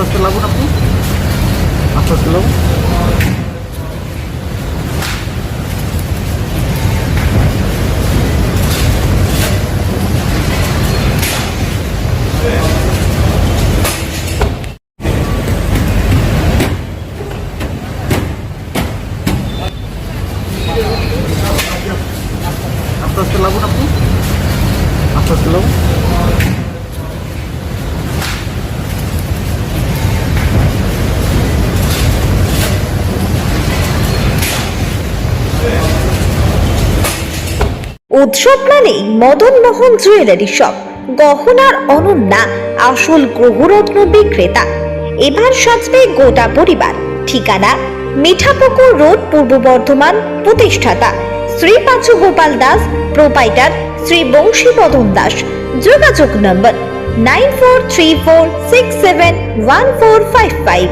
আস্তে আস্তে লাগুন আপনি। আস্তে আস্তে লাগুন। আস্তে আস্তে লাগুন আপনি। আস্তে আস্তে লাগুন। উৎসব মানেই মদন মোহন জুয়েলারি শপ। গহনার অনন্যা, আসল গ্রহরত্ন বিক্রেতা। এবার সাজবে গোটা পরিবার। ঠিকানা মিঠাপুকুর রোড, পূর্ব বর্ধমান, প্রতিষ্ঠাতা। শ্রী পাঁচু গোপাল দাস, প্রোপাইটার শ্রী বংশীবদন দাস। যোগাযোগ নম্বর nine four three four six seven one four five five.